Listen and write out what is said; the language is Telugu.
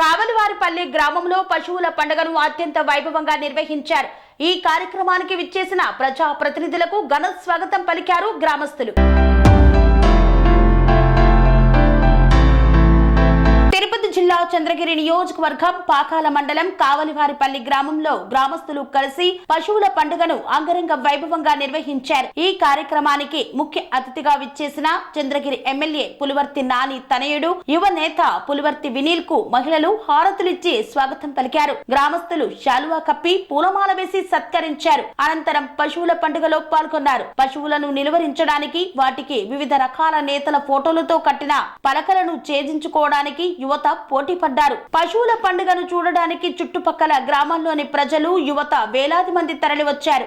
కావలివారిపల్లి గ్రామంలో పశువుల పండుగను అత్యంత వైభవంగా నిర్వహించారు. ఈ కార్యక్రమానికి విచ్చేసిన ప్రజా ప్రతినిధులకు ఘన స్వాగతం పలికారు గ్రామస్తులు. జిల్లా చంద్రగిరి నియోజకవర్గం పాకాల మండలం కావలివారిపల్లి గ్రామంలో గ్రామస్తులు కలిసి పశువుల పండుగను అంగరంగ వైభవంగా నిర్వహించారు. ఈ కార్యక్రమానికి ముఖ్య అతిథిగా విచ్చేసిన చంద్రగిరి ఎమ్మెల్యే పులివర్తి నాని తనయుడు యువ నేత పులివర్తి వినీల్కు మహిళలు హారతులిచ్చి స్వాగతం పలికారు. గ్రామస్తులు శాలువా కప్పి పూలమాల వేసి సత్కరించారు. అనంతరం పశువుల పండుగలో పాల్గొన్నారు. పశువులను నిలువరించడానికి వాటికి వివిధ రకాల నేతల ఫోటోలతో కట్టిన పలకలను ఛేదించుకోవడానికి యువత పోటీ పడ్డారు. పశువుల పండుగను చూడడానికి చుట్టుపక్కల గ్రామాల్లోని ప్రజలు యువత వేలాది మంది తరలివచ్చారు.